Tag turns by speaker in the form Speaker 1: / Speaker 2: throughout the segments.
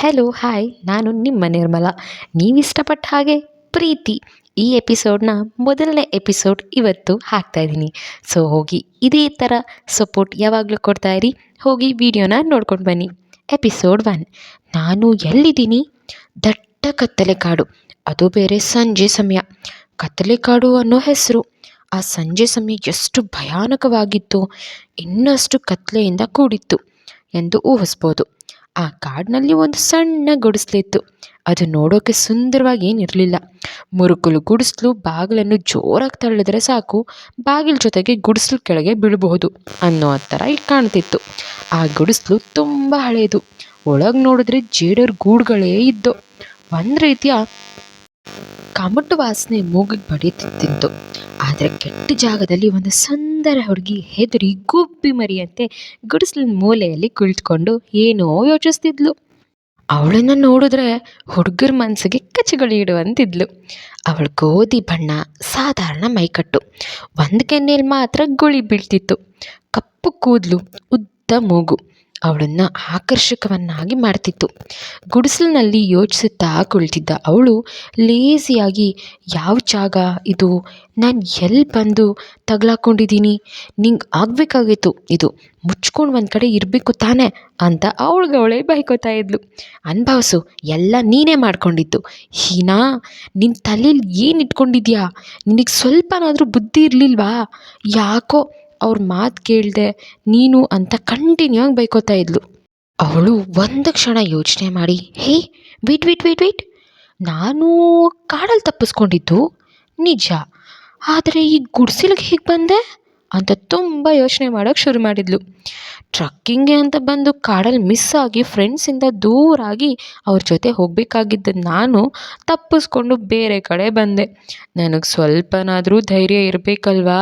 Speaker 1: Hello hi ನಾನು ನಿಮ್ಮ ನಿರ್ಮಲ. ನೀವಿಷ್ಟಪಟ್ಟ ಹಾಗೆ ಪ್ರೀತಿ ಈ ಎಪಿಸೋಡ್ನ ಮೊದಲನೇ ಎಪಿಸೋಡ್ ಇವತ್ತು ಹಾಕ್ತಾ ಇದ್ದೀನಿ. ಸೊ ಹೋಗಿ ಇದೇ ಥರ ಸಪೋರ್ಟ್ ಯಾವಾಗಲೂ ಕೊಡ್ತಾ ಇರಿ. ಹೋಗಿ ವಿಡಿಯೋನ ನೋಡ್ಕೊಂಡು ಬನ್ನಿ. ಎಪಿಸೋಡ್ ಒನ್ ನಾನು ಎಲ್ಲಿದ್ದೀನಿ? ದಟ್ಟ ಕತ್ತಲೆ ಕಾಡು. ಅದು ಬೇರೆ ಸಂಜೆ ಸಮಯ. ಕತ್ತಲೆ ಕಾಡು ಅನ್ನೋ ಹೆಸರು. ಆ ಸಂಜೆ ಸಮಯ ಎಷ್ಟು ಭಯಾನಕವಾಗಿತ್ತು. ಇನ್ನಷ್ಟು ಕತ್ತಲೆಯಿಂದ ಕೂಡಿತ್ತು ಎಂದು ಊಹಿಸ್ಬೋದು. ಆ ಕಾಡಿನಲ್ಲಿ ಒಂದು ಸಣ್ಣ ಗುಡಿಸ್ಲಿತ್ತು. ಅದು ನೋಡೋಕೆ ಸುಂದರವಾಗಿ ಏನಿರಲಿಲ್ಲ. ಮುರುಕಲು ಗುಡಿಸ್ಲು, ಬಾಗಿಲನ್ನು ಜೋರಾಗಿ ತಳ್ಳಿದ್ರೆ ಸಾಕು. ಬಾಗಿಲ ಜೊತೆಗೆ ಗುಡಿಸ್ಲು ಕೆಳಗೆ ಬೀಳಬಹುದು ಅನ್ನೋ ಥರ ಇಲ್ಲಿ ಕಾಣ್ತಿತ್ತು. ಆ ಗುಡಿಸ್ಲು ತುಂಬ ಹಳೆಯದು ಒಳಗೆ ನೋಡಿದ್ರೆ ಜೇಡರ ಗೂಡುಗಳೇ ಇದ್ದು. ಒಂದು ರೀತಿಯ ಕಮಟು ವಾಸನೆ ಮೂಗಿಗೆ ಬಡಿತಿತ್ತು. ಆದರೆ ಕೆಟ್ಟ ಜಾಗದಲ್ಲಿ ಒಂದು ಸುಂದರ ಹುಡುಗಿ ಹೆದರಿ ಗುಬ್ಬಿ ಮರಿಯಂತೆ ಗುಡಿಸ್ಲಿನ ಮೂಲೆಯಲ್ಲಿ ಕುಳಿತುಕೊಂಡು ಏನೋ ಯೋಚಿಸ್ತಿದ್ಲು. ಅವಳನ್ನು ನೋಡಿದ್ರೆ ಹುಡುಗರ ಮನಸ್ಸಿಗೆ ಕಚ್ಚಗಳು ಇಡುವಂತಿದ್ಲು. ಅವಳು ಗೋಧಿ ಬಣ್ಣ, ಸಾಧಾರಣ ಮೈಕಟ್ಟು, ಒಂದು ಕೆನ್ನೆಯಲ್ಲಿ ಮಾತ್ರ ಗುಳಿ ಬೀಳ್ತಿತ್ತು. ಕಪ್ಪು ಕೂದಲು, ಉದ್ದ ಮೂಗು. ಅವಳನ್ನು ಆಕರ್ಷಕವನ್ನಾಗಿ ಮಾಡ್ತಿತ್ತು. ಗುಡಿಸಲಿನಲ್ಲಿ ಯೋಚಿಸುತ್ತಾ ಕುಳಿತಿದ್ದ ಅವಳು ಲೇಸಿಯಾಗಿ ಯಾವ ಜಾಗ ಇದು? ನಾನು ಎಲ್ಲಿ ಬಂದು ತಗಲಾಕೊಂಡಿದ್ದೀನಿ? ನಿಂಗೆ ಆಗಬೇಕಾಗಿತ್ತು ಇದು. ಮುಚ್ಕೊಂಡು ಒಂದು ಕಡೆ ಇರಬೇಕು ತಾನೇ ಅಂತ ಅವಳಿಗೆ ಅವಳೇ ಬೈಕೋತಾ ಇದ್ಲು. ಅನುಭವಿಸು ಎಲ್ಲ ನೀನೇ ಮಾಡ್ಕೊಂಡಿದ್ದು. ಹೀನಾ ನಿನ್ನ ತಲೆಯಲ್ಲಿ ಏನು ಇಟ್ಕೊಂಡಿದ್ಯಾ? ನಿನಗೆ ಸ್ವಲ್ಪನಾದರೂ ಬುದ್ಧಿ ಇರಲಿಲ್ವಾ? ಯಾಕೋ ಅವ್ರ ಮಾತು ಕೇಳಿದೆ, ನೀನು ಅಂತ ಕಂಟಿನ್ಯೂ ಆಗಿ ಬೈಕೋತಾ ಇದ್ಲು. ಅವಳು ಒಂದು ಕ್ಷಣ ಯೋಚನೆ ಮಾಡಿ, hey wait wait wait wait ನಾನು ಕಾಡಲ್ಲಿ ತಪ್ಪಿಸ್ಕೊಂಡಿದ್ದು? ನಿಜ. ಆದರೆ ಈ ಗುಡ್ಸಿಲಿಗೆ ಹೇಗೆ ಬಂದೆ? ಅಂತ ತುಂಬ ಯೋಚನೆ ಮಾಡೋಕ್ಕೆ ಶುರು ಮಾಡಿದ್ಲು. ಟ್ರಕ್ಕಿಂಗ್ಗೆ ಅಂತ ಬಂದು ಕಾಡಲ್ಲಿ ಮಿಸ್ ಆಗಿ ಫ್ರೆಂಡ್ಸಿಂದ ದೂರಾಗಿ ಅವ್ರ ಜೊತೆ ಹೋಗಬೇಕಾಗಿದ್ದ ನಾನು ತಪ್ಪಿಸ್ಕೊಂಡು ಬೇರೆ ಕಡೆ ಬಂದೆ. ನನಗೆ ಸ್ವಲ್ಪನಾದರೂ ಧೈರ್ಯ ಇರಬೇಕಲ್ವಾ?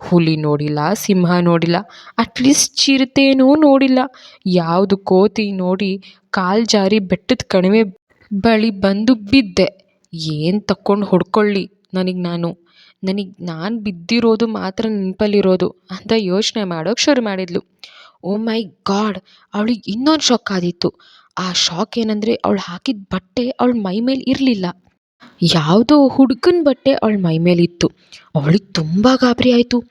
Speaker 1: ಹುಲಿ ನೋಡಿಲ್ಲ, ಸಿಂಹ ನೋಡಿಲ್ಲ ಅಟ್ಲೀಸ್ಟ್ ಚಿರತೆನೂ ನೋಡಿಲ್ಲ. ಯಾವುದು ಕೋತಿ ನೋಡಿ ಕಾಲು ಜಾರಿ ಬೆಟ್ಟದ ಕಣಿವೆ ಬಳಿ ಬಂದು ಬಿದ್ದೆ. ಏನು ತಕ್ಕೊಂಡು ಹೊಡ್ಕೊಳ್ಳಿ ನನಗೆ ನಾನು. ನನಗೆ ನಾನು ಬಿದ್ದಿರೋದು ಮಾತ್ರ ನೆನಪಲ್ಲಿರೋದು ಅಂತ ಯೋಚನೆ ಮಾಡೋಕೆ ಶುರು ಮಾಡಿದ್ಲು. ಓ ಮೈ ಗಾಡ್, ಅವಳಿಗೆ ಇನ್ನೊಂದು ಶಾಕ್ ಆದಿತ್ತು ಆ ಶಾಕ್ ಏನಂದರೆ ಅವಳು ಹಾಕಿದ ಬಟ್ಟೆ ಅವಳ ಮೈ ಮೇಲೆ ಇರಲಿಲ್ಲ. ಯಾವುದೋ ಹುಡುಗನ ಬಟ್ಟೆ ಅವಳ ಮೈ ಮೇಲಿತ್ತು. ಅವಳಿಗೆ ತುಂಬ ಗಾಬರಿ ಆಯಿತು.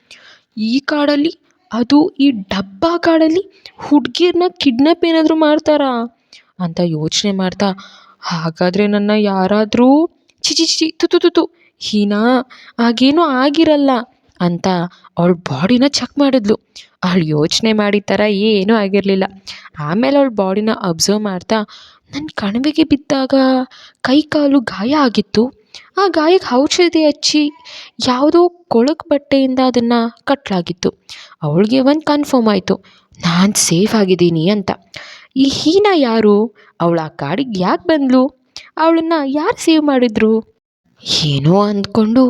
Speaker 1: ಈ ಕಾಡಲ್ಲಿ, ಅದು ಈ ಡಬ್ಬ ಕಾಡಲ್ಲಿ ಹುಡುಗಿಯರನ್ನ ಕಿಡ್ನಾಪ್ ಏನಾದರೂ ಮಾಡ್ತಾರಾ? ಅಂತ ಯೋಚನೆ ಮಾಡ್ತಾ, ಹಾಗಾದರೆ ನನ್ನ ಯಾರಾದರೂ ಚಿಚಿ ಚಿಚಿ ತುತು ತುತು ಹೀನಾ ಆಗೇನೂ ಆಗಿರಲ್ಲ. ಅಂತ ಅವಳ ಬಾಡಿನ ಚೆಕ್ ಮಾಡಿದ್ಲು. ಅವಳು ಯೋಚನೆ ಮಾಡಿದ ಥರ ಏನೂ ಆಗಿರಲಿಲ್ಲ. ಆಮೇಲೆ ಅವಳ ಬಾಡಿನ ಅಬ್ಸರ್ವ್ ಮಾಡ್ತಾ ನನ್ನ ಕಣಿವೆಗೆ ಬಿದ್ದಾಗ ಕೈ ಕಾಲು ಗಾಯ ಆಗಿತ್ತು. ಆ ಗಾಯಕ್ಕೆ ಔಷಧಿ ಹಚ್ಚಿ ಯಾವುದೋ ಕೊಳಕು ಬಟ್ಟೆಯಿಂದ ಅದನ್ನು ಕಟ್ಟಲಾಗಿತ್ತು ಅವಳಿಗೆ ಒಂದು ಕನ್ಫರ್ಮ್ ಆಯಿತು. ನಾನು ಸೇಫ್ ಆಗಿದ್ದೀನಿ ಅಂತ. ಈ ಹೀನಾ ಯಾರು? ಅವಳ ಆ ಕಾಡಿಗೆ ಯಾಕೆ ಬಂದ್ಲು? ಅವಳನ್ನು ಯಾರು ಸೇವ್ ಮಾಡಿದ್ರು? ಏನೋ ಅಂದ್ಕೊಂಡು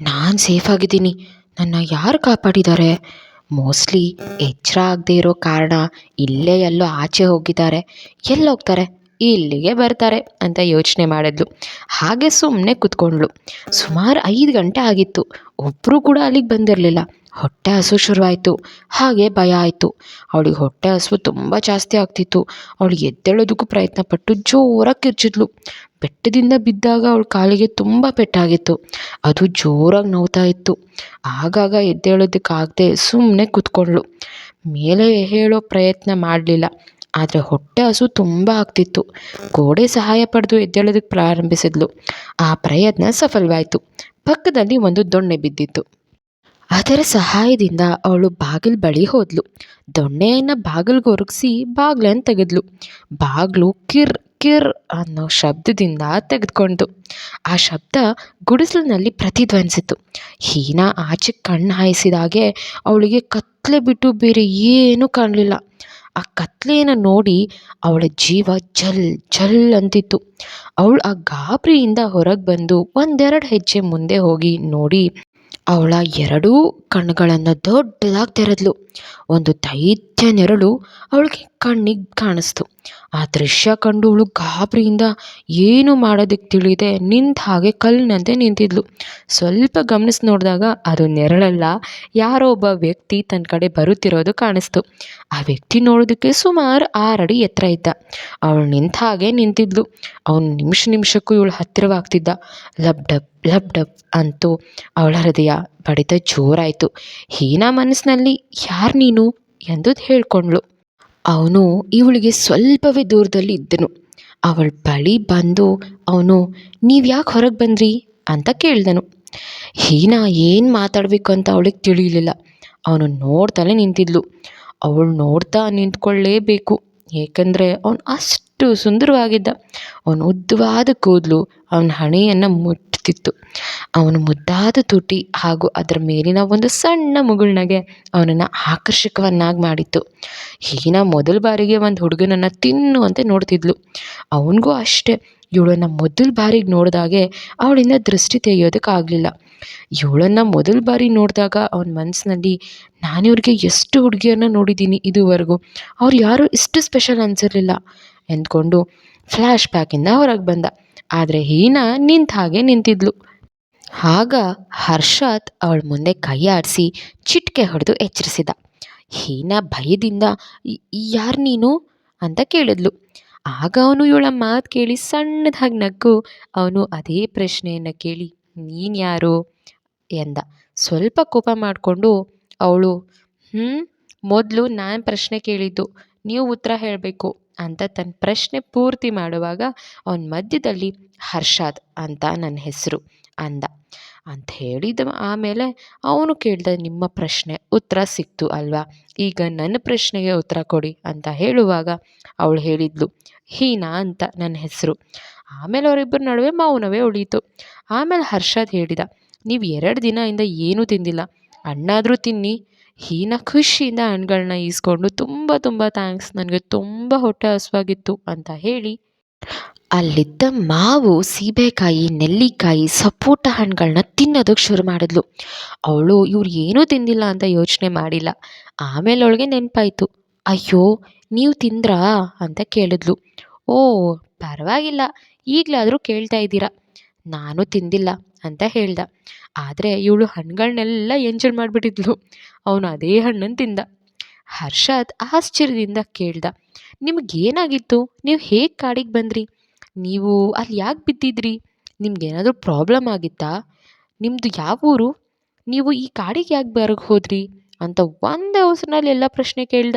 Speaker 1: ನಾನು ಸೇಫ್ ಆಗಿದ್ದೀನಿ. ನನ್ನ ಯಾರು ಕಾಪಾಡಿದ್ದಾರೆ? ಮೋಸ್ಟ್ಲಿ ಎಚ್ಚರ ಆಗದೆ ಇರೋ ಕಾರಣ ಇಲ್ಲೇ ಎಲ್ಲೋ ಆಚೆ ಹೋಗಿದ್ದಾರೆ. ಎಲ್ಲಿ ಹೋಗ್ತಾರೆ? ಇಲ್ಲಿಗೆ ಬರ್ತಾರೆ ಅಂತ ಯೋಚನೆ ಮಾಡಿದ್ಲು. ಹಾಗೆ ಸುಮ್ಮನೆ ಕೂತ್ಕೊಂಡ್ಳು. ಸುಮಾರು ಐದು ಗಂಟೆ ಆಗಿತ್ತು. ಒಬ್ಬರೂ ಕೂಡ ಅಲ್ಲಿಗೆ ಬಂದಿರಲಿಲ್ಲ. ಹೊಟ್ಟೆ ಹಸು ಶುರುವಾಯಿತು. ಹಾಗೆ ಭಯ ಆಯಿತು. ಅವಳಿಗೆ ಹೊಟ್ಟೆ ಹಸು ತುಂಬ ಜಾಸ್ತಿ ಆಗ್ತಿತ್ತು. ಅವಳು ಎದ್ದೇಳೋದಕ್ಕೂ ಪ್ರಯತ್ನ ಪಟ್ಟು ಜೋರಾಗಿ ಕಿರ್ಚಿದ್ಲು. ಬೆಟ್ಟದಿಂದ ಬಿದ್ದಾಗ ಅವಳ ಕಾಲಿಗೆ ತುಂಬ ಪೆಟ್ಟಾಗಿತ್ತು. ಅದು ಜೋರಾಗಿ ನೋವ್ತಾ ಇತ್ತು. ಆಗಾಗ ಎದ್ದೇಳೋದಕ್ಕಾಗದೆ ಸುಮ್ಮನೆ ಕೂತ್ಕೊಂಡ್ಳು. ಮೇಲೆ ಹೇಳೋ ಪ್ರಯತ್ನ ಮಾಡಲಿಲ್ಲ. ಆದರೆ ಹೊಟ್ಟೆ ಹಸು ತುಂಬ ಆಗ್ತಿತ್ತು. ಗೋಡೆ ಸಹಾಯ ಪಡೆದು ಎದ್ದೇಳೋದಕ್ಕೆ ಪ್ರಾರಂಭಿಸಿದ್ಲು. ಆ ಪ್ರಯತ್ನ ಸಫಲವಾಯಿತು. ಪಕ್ಕದಲ್ಲಿ ಒಂದು ದೊಣ್ಣೆ ಬಿದ್ದಿತ್ತು. ಅದರ ಸಹಾಯದಿಂದ ಅವಳು ಬಾಗಿಲು ಬಳಿ ಹೋದ್ಲು. ದೊಣ್ಣೆಯನ್ನು ಬಾಗಿಲಿಗೆ ಒರಗಿಸಿ ಬಾಗಿಲನ್ನು ತೆಗೆದ್ಲು. ಬಾಗಿಲು ಕಿರ್ ಕಿರ್ ಅನ್ನೋ ಶಬ್ದದಿಂದ ತೆಗೆದುಕೊಂಡು ಆ ಶಬ್ದ ಗುಡಿಸಲಿನಲ್ಲಿ ಪ್ರತಿಧ್ವನಿಸಿತು. ಹೀನಾ ಆಚೆ ಕಣ್ಣು ಹಾಯಿಸಿದಾಗೆ ಅವಳಿಗೆ ಕತ್ತಲೆ ಬಿಟ್ಟು ಬೇರೆ ಏನೂ ಕಾಣಲಿಲ್ಲ. ಆ ಕತ್ಲೆಯನ್ನು ನೋಡಿ ಅವಳ ಜೀವ ಜಲ್ ಜಲ್ ಅಂತಿತ್ತು. ಅವಳು ಆ ಗಾಬರಿಯಿಂದ ಹೊರಗೆ ಬಂದು ಒಂದೆರಡು ಹೆಜ್ಜೆ ಮುಂದೆ ಹೋಗಿ ನೋಡಿ ಅವಳ ಎರಡೂ ಕಣ್ಣುಗಳನ್ನು ದೊಡ್ಡದಾಗಿ ತೆರೆದ್ಲು. ಒಂದು ದೈತ್ಯ ನೆರಳು ಅವಳಿಗೆ ಕಣ್ಣಿಗೆ ಕಾಣಿಸ್ತು. ಆ ದೃಶ್ಯ ಕಂಡು ಅವಳು ಗಾಬರಿಯಿಂದ ಏನು ಮಾಡೋದಕ್ಕೆ ತಿಳಿದೆ ನಿಂತ ಹಾಗೆ ಕಲ್ಲಿನಂತೆ ನಿಂತಿದ್ಲು. ಸ್ವಲ್ಪ ಗಮನಿಸಿ ನೋಡಿದಾಗ ಅದು ನೆರಳಲ್ಲ. ಯಾರೋ ಒಬ್ಬ ವ್ಯಕ್ತಿ ತನ್ನ ಕಡೆ ಬರುತ್ತಿರೋದು ಕಾಣಿಸ್ತು. ಆ ವ್ಯಕ್ತಿ ನೋಡೋದಕ್ಕೆ ಸುಮಾರು ಆರಡಿ ಎತ್ತರ ಇದ್ದ. ಅವಳು ನಿಂತ ಹಾಗೆ ನಿಂತಿದ್ಲು. ಅವನು ನಿಮಿಷ ನಿಮಿಷಕ್ಕೂ ಇವಳು ಹತ್ತಿರವಾಗ್ತಿದ್ದ. ಲಬ್ ಡಬ್ ಲಬ್ ಡಬ್ ಅಂತೂ ಅವಳ ಹೃದಯ ಬಡಿತ ಜೋರಾಯಿತು. ಹೀನಾ ಮನಸ್ಸಿನಲ್ಲಿ ಯಾರು ನೀನು ಎಂದು ಹೇಳ್ಕೊಂಡ್ಳು. ಅವನು ಇವಳಿಗೆ ಸ್ವಲ್ಪವೇ ದೂರದಲ್ಲಿ ಇದ್ದನು. ಅವಳ ಬಳಿ ಬಂದು, ಅವನು, ನೀವು ಯಾಕೆ ಹೊರಗೆ ಬಂದ್ರಿ? ಅಂತ ಕೇಳಿದನು. ಹೀನಾ, ಏನು ಮಾತಾಡಬೇಕು ಅಂತ ಅವಳಿಗೆ ತಿಳಿಯಲಿಲ್ಲ ಅವನು ನೋಡ್ತಲೇ ನಿಂತಿದ್ಲು. ಅವಳು ನೋಡ್ತಾ ನಿಂತ್ಕೊಳ್ಳೇಬೇಕು. ಏಕೆಂದರೆ ಅವನು ಅಷ್ಟು ಸುಂದರವಾಗಿದ್ದ. ಅವನು ಉದ್ದವಾದ ಕೂದಲು, ಅವನ ಹಣೆಯನ್ನು ಮುಟ್ತಿತ್ತು. ಅವನ ಮುದ್ದಾದ ತುಟಿ ಹಾಗೂ ಅದರ ಮೇಲಿನ ಒಂದು ಸಣ್ಣ ಮುಗುಳ್ನಗೆ ಅವನನ್ನು ಆಕರ್ಷಕವನ್ನಾಗಿ ಮಾಡಿತ್ತು. ಹೀನಾ ಮೊದಲ ಬಾರಿಗೆ ಒಂದು ಹುಡುಗನನ್ನು ತಿನ್ನುವಂತೆ ನೋಡ್ತಿದ್ಲು. ಅವನಿಗೂ ಅಷ್ಟೇ. ಇವಳನ್ನು ಮೊದಲ ಬಾರಿಗೆ ನೋಡಿದಾಗೆ ಅವಳಿಂದ ದೃಷ್ಟಿ ತೆಗೆಯೋದಕ್ಕಾಗಲಿಲ್ಲ ಇವಳನ್ನು ಮೊದಲ ಬಾರಿ ನೋಡಿದಾಗ ಅವನ ಮನಸ್ಸಿನಲ್ಲಿ ನಾನಿವ್ರಿಗೆ ಎಷ್ಟು ಹುಡುಗಿಯನ್ನು ನೋಡಿದ್ದೀನಿ ಇದುವರೆಗೂ. ಅವ್ರು ಯಾರೂ ಇಷ್ಟು ಸ್ಪೆಷಲ್ ಅನಿಸಿರಲಿಲ್ಲ ಎಂದ್ಕೊಂಡು ಫ್ಲ್ಯಾಶ್ ಬ್ಯಾಕಿಂದ ಹೊರಗೆ ಬಂದ. ಆದರೆ ಹೀನಾ ನಿಂತ ಹಾಗೆ ನಿಂತಿದ್ಲು. ಆಗ ಹರ್ಷಾತ್ ಅವಳ ಮುಂದೆ ಕೈ ಆಡಿಸಿ ಚಿಟಿಕೆ ಹೊಡೆದು ಎಚ್ಚರಿಸಿದ. ಹೀನಾ ಭಯದಿಂದ ಯಾರು ನೀನು? ಅಂತ ಕೇಳಿದ್ಲು. ಆಗ ಅವನು ಇವಳ ಮಾತು ಕೇಳಿ ಸಣ್ಣದಾಗಿ ನಕ್ಕು ಅವನು ಅದೇ ಪ್ರಶ್ನೆಯನ್ನು ಕೇಳಿ, ನೀನು ಯಾರು? ಎಂದ. ಸ್ವಲ್ಪ ಕೋಪ ಮಾಡಿಕೊಂಡು ಅವಳು ಹ್ಞೂ ಮೊದಲು ನಾನು ಪ್ರಶ್ನೆ ಕೇಳಿದ್ದು, ನೀವು ಉತ್ತರ ಹೇಳಬೇಕು ಅಂತ ತನ್ನ ಪ್ರಶ್ನೆ ಪೂರ್ತಿ ಮಾಡುವಾಗ ಅವನ ಮಧ್ಯದಲ್ಲಿ ಹರ್ಷಾದ್ ಅಂತ ನನ್ನ ಹೆಸರು ಅಂದ. ಅಂತ ಹೇಳಿದ ಆಮೇಲೆ ಅವನು ಕೇಳಿದ, ನಿಮ್ಮ ಪ್ರಶ್ನೆ ಉತ್ತರ ಸಿಕ್ತು ಅಲ್ವಾ? ಈಗ ನನ್ನ ಪ್ರಶ್ನೆಗೆ ಉತ್ತರ ಕೊಡಿ ಅಂತ ಹೇಳುವಾಗ ಅವಳು ಹೇಳಿದ್ಲು, ಹೀನಾ ಅಂತ ನನ್ನ ಹೆಸರು. ಆಮೇಲೆ ಅವರಿಬ್ಬರ ನಡುವೆ ಮೌನವೇ ಉಳೀತು ಆಮೇಲೆ ಹರ್ಷದ್ ಹೇಳಿದ, ನೀವು ಎರಡು ದಿನದಿಂದ ಏನೂ ತಿಂದಿಲ್ಲ. ಅಣ್ಣಾದರೂ ತಿನ್ನಿ. ಹೀನ ಖುಷಿಯಿಂದ ಹಣ್ಣುಗಳನ್ನ ಈಸ್ಕೊಂಡು ತುಂಬ ತುಂಬ ಥ್ಯಾಂಕ್ಸ್ ನನಗೆ ತುಂಬ ಹೊಟ್ಟೆ ಹಸುವಾಗಿತ್ತು ಅಂತ ಹೇಳಿ ಅಲ್ಲಿದ್ದ ಮಾವು ಸೀಬೆಕಾಯಿ, ನೆಲ್ಲಿಕಾಯಿ, ಸಪೋಟ ಹಣ್ಣುಗಳನ್ನ ತಿನ್ನೋದಕ್ಕೆ ಶುರು ಮಾಡಿದ್ಲು. ಅವಳು, ಇವ್ರು ಏನೂ ತಿಂದಿಲ್ಲ ಅಂತ ಯೋಚನೆ ಮಾಡಿಲ್ಲ. ಆಮೇಲೆ ಅವಳಿಗೆ ನೆನಪಾಯ್ತು. ಅಯ್ಯೋ, ನೀವು ತಿಂದ್ರಾ? ಅಂತ ಕೇಳಿದ್ಲು. ಓ, ಪರವಾಗಿಲ್ಲ. ಈಗಲಾದರೂ ಕೇಳ್ತಾ ಇದ್ದೀರಾ. ನಾನು ತಿಂದಿಲ್ಲ ಅಂತ ಹೇಳ್ದ. ಆದರೆ ಇವಳು ಹಣ್ಣುಗಳನ್ನೆಲ್ಲ ಎಂಜಾಯ್ ಮಾಡಿಬಿಟ್ಟಿದ್ಲು. ಅವನು ಅದೇ ಹಣ್ಣನ್ನು ತಿಂದ. ಹರ್ಷದ್ ಆಶ್ಚರ್ಯದಿಂದ ಕೇಳ್ದ. ನಿಮಗೇನಾಗಿತ್ತು? ನೀವು ಹೇಗೆ ಕಾಡಿಗೆ ಬಂದ್ರಿ? ನೀವು ಅಲ್ಲಿ ಯಾಕೆ ಬಿದ್ದಿದ್ರಿ? ನಿಮ್ಗೇನಾದರೂ ಪ್ರಾಬ್ಲಮ್ ಆಗಿತ್ತಾ? ನಿಮ್ಮದು ಯಾವ ಊರು? ನೀವು ಈ ಕಾಡಿಗೆ ಯಾಕೆ ಬರಕ್ಕೆ ಹೋದ್ರಿ? ಅಂತ ಒಂದೇ ಅವಸರನಲ್ಲಿ ಎಲ್ಲ ಪ್ರಶ್ನೆ ಕೇಳ್ದ.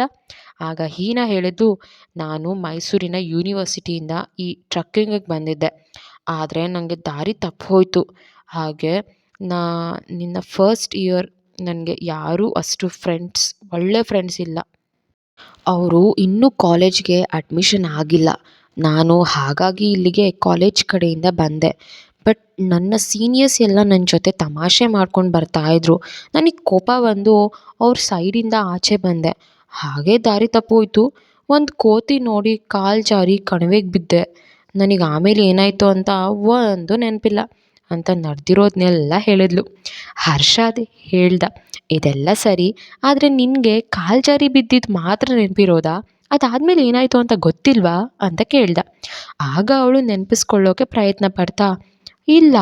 Speaker 1: ಆಗ ಹೀನಾ ಹೇಳಿದ್ದು, ನಾನು ಮೈಸೂರಿನ ಯೂನಿವರ್ಸಿಟಿಯಿಂದ ಈ ಟ್ರಕ್ಕಿಂಗಿಗೆ ಬಂದಿದ್ದೆ. ಆದರೆ ನನಗೆ ದಾರಿ ತಪ್ಪು ಹೋಯಿತು. ಹಾಗೆ ನಾ, ನಿನ್ನ ಫಸ್ಟ್ ಇಯರ್ ನನಗೆ ಯಾರೂ ಅಷ್ಟು ಫ್ರೆಂಡ್ಸ್ ಒಳ್ಳೆ ಫ್ರೆಂಡ್ಸ್ ಇಲ್ಲ. ಅವರು ಇನ್ನೂ ಕಾಲೇಜ್ಗೆ ಅಡ್ಮಿಷನ್ ಆಗಿಲ್ಲ. ನಾನು ಹಾಗಾಗಿ ಇಲ್ಲಿಗೆ ಕಾಲೇಜ್ ಕಡೆಯಿಂದ ಬಂದೆ. ಬಟ್ ನನ್ನ ಸೀನಿಯರ್ಸ್ ಎಲ್ಲ ನನ್ನ ಜೊತೆ ತಮಾಷೆ ಮಾಡ್ಕೊಂಡು ಬರ್ತಾಯಿದ್ರು ನನಗೆ ಕೋಪ ಬಂದು ಅವ್ರ ಸೈಡಿಂದ ಆಚೆ ಬಂದೆ. ಹಾಗೆ ದಾರಿ ತಪ್ಪೋಯ್ತು. ಒಂದು ಕೋತಿ ನೋಡಿ ಕಾಲು ಜಾರಿ ಕಣಿವೆಗೆ ಬಿದ್ದೆ. ನನಗೆ ಆಮೇಲೆ ಏನಾಯಿತು ಅಂತ ಒಂದು ನೆನಪಿಲ್ಲ ಅಂತ ನಡೆದಿರೋದನ್ನೆಲ್ಲ ಹೇಳಿದ್ಲು. ಹರ್ಷಾದ್ ಹೇಳ್ದ, ಇದೆಲ್ಲ ಸರಿ, ಆದರೆ ನಿನಗೆ ಕಾಲು ಜಾರಿ ಬಿದ್ದಿದ್ದು ಮಾತ್ರ ನೆನಪಿರೋದಾ? ಅದಾದಮೇಲೆ ಏನಾಯಿತು ಅಂತ ಗೊತ್ತಿಲ್ವಾ ಅಂತ ಕೇಳ್ದ. ಆಗ ಅವಳು ನೆನಪಿಸ್ಕೊಳ್ಳೋಕೆ ಪ್ರಯತ್ನ ಪಡ್ತಾ, ಇಲ್ಲ,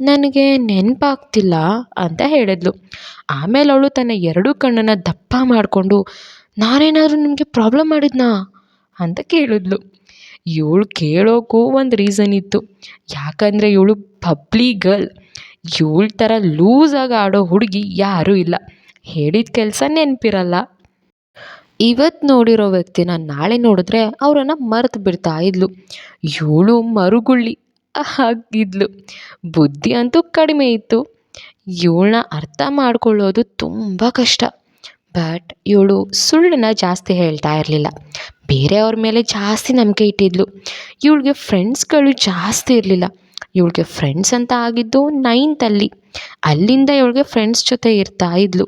Speaker 1: ನನಗೆ ನೆನಪಾಗ್ತಿಲ್ಲ ಅಂತ ಹೇಳಿದ್ಲು. ಆಮೇಲೆ ಅವಳು ತನ್ನ ಎರಡೂ ಕಣ್ಣನ್ನು ದಪ್ಪ ಮಾಡಿಕೊಂಡು, ನಾನೇನಾದರೂ ನಿಮಗೆ ಪ್ರಾಬ್ಲಮ್ ಮಾಡಿದ್ನಾ? ಅಂತ ಕೇಳಿದ್ಲು. ಇವಳು ಕೇಳೋಕ್ಕೂ ಒಂದು ರೀಸನ್ ಇತ್ತು. ಯಾಕಂದರೆ ಇವಳು ಪಬ್ಲಿ ಗರ್ಲ್. ಇವಳ ಥರ ಲೂಸಾಗಿ ಆಡೋ ಹುಡುಗಿ ಯಾರೂ ಇಲ್ಲ. ಹೇಳಿದ ಕೆಲಸ ನೆನಪಿರಲ್ಲ. ಇವತ್ತು ನೋಡಿರೋ ವ್ಯಕ್ತಿನ ನಾಳೆ ನೋಡಿದ್ರೆ ಅವರನ್ನು ಮರೆತು ಬಿಡ್ತಾ ಇದ್ಲು. ಇವಳು ಮರುಗುಳ್ಳಿ ಆಗಿದ್ಲು. ಬುದ್ಧಿ ಅಂತೂ ಕಡಿಮೆ ಇತ್ತು. ಇವಳನ್ನ ಅರ್ಥ ಮಾಡ್ಕೊಳ್ಳೋದು ತುಂಬ ಕಷ್ಟ. ಬಟ್ ಇವಳು ಸುಳ್ಳನ್ನ ಜಾಸ್ತಿ ಹೇಳ್ತಾ ಇರಲಿಲ್ಲ. ಬೇರೆಯವ್ರ ಮೇಲೆ ಜಾಸ್ತಿ ನಂಬಿಕೆ ಇಟ್ಟಿದ್ಲು. ಇವಳಿಗೆ ಫ್ರೆಂಡ್ಸ್ಗಳು ಜಾಸ್ತಿ ಇರಲಿಲ್ಲ. ಇವಳಿಗೆ ಫ್ರೆಂಡ್ಸ್ ಅಂತ ಆಗಿದ್ದು ನೈನ್ತಲ್ಲಿ ಅಲ್ಲಿಂದ ಇವಳಿಗೆ ಫ್ರೆಂಡ್ಸ್ ಜೊತೆ ಇರ್ತಾ ಇದ್ಲು.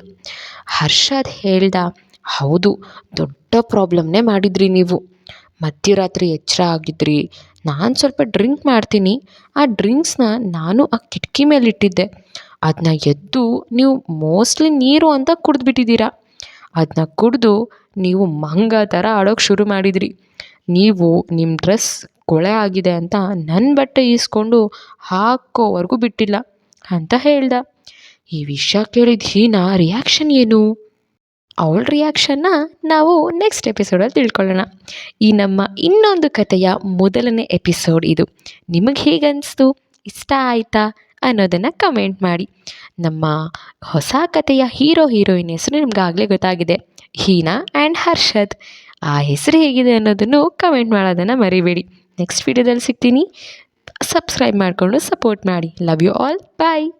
Speaker 1: ಹರ್ಷದ್ ಹೇಳ್ದ ಹೌದು, ದೊಡ್ಡ ಪ್ರಾಬ್ಲಮ್ನೇ ಮಾಡಿದ್ರಿ ನೀವು. ಮಧ್ಯರಾತ್ರಿ ಎಚ್ಚರ ಆಗಿದ್ರಿ. ನಾನು ಸ್ವಲ್ಪ ಡ್ರಿಂಕ್ ಮಾಡ್ತೀನಿ. ಆ ಡ್ರಿಂಕ್ಸ್ನ ನಾನು ಆ ಕಿಟಕಿ ಮೇಲೆ ಇಟ್ಟಿದ್ದೆ ಅದನ್ನ ಎದ್ದು ನೀವು ಮೋಸ್ಟ್ಲಿ ನೀರು ಅಂತ ಕುಡಿದ್ಬಿಟ್ಟಿದ್ದೀರಾ. ಅದನ್ನ ಕುಡಿದು ನೀವು ಮಂಗ ಥರ ಆಡೋಕ್ಕೆ ಶುರು ಮಾಡಿದಿರಿ. ನೀವು ನಿಮ್ಮ ಡ್ರೆಸ್ ಕೊಳೆ ಆಗಿದೆ ಅಂತ ನನ್ನ ಬಟ್ಟೆ ಈಸ್ಕೊಂಡು ಹಾಕೋವರೆಗೂ ಬಿಟ್ಟಿಲ್ಲ ಅಂತ ಹೇಳ್ದ. ಈ ವಿಷಯ ಕೇಳಿದ ಹೀನಾ ರಿಯಾಕ್ಷನ್ ಏನು? ಅವಳ ರಿಯಾಕ್ಷನ್ನ ನಾವು ನೆಕ್ಸ್ಟ್ ಎಪಿಸೋಡಲ್ಲಿ ತಿಳ್ಕೊಳ್ಳೋಣ. ಈ ನಮ್ಮ ಇನ್ನೊಂದು ಕಥೆಯ ಮೊದಲನೇ ಎಪಿಸೋಡ್ ಇದು. ನಿಮಗೆ ಹೇಗೆ ಅನಿಸ್ತು ಇಷ್ಟ ಆಯಿತಾ? ಅನ್ನೋದನ್ನು ಕಮೆಂಟ್ ಮಾಡಿ. ನಮ್ಮ ಹೊಸ ಕಥೆಯ ಹೀರೋ, ಹೀರೋಯಿನ್ ಹೆಸರು ನಿಮ್ಗಾಗಲೇ ಗೊತ್ತಾಗಿದೆ. ಹೀನಾ ಆ್ಯಂಡ್ ಹರ್ಷದ್. ಆ ಹೆಸರು ಹೇಗಿದೆ ಅನ್ನೋದನ್ನು ಕಮೆಂಟ್ ಮಾಡೋದನ್ನು ಮರಿಬೇಡಿ. ನೆಕ್ಸ್ಟ್ ವಿಡಿಯೋದಲ್ಲಿ ಸಿಗ್ತೀನಿ. ಸಬ್ಸ್ಕ್ರೈಬ್ ಮಾಡಿಕೊಂಡು ಸಪೋರ್ಟ್ ಮಾಡಿ. Love you all bye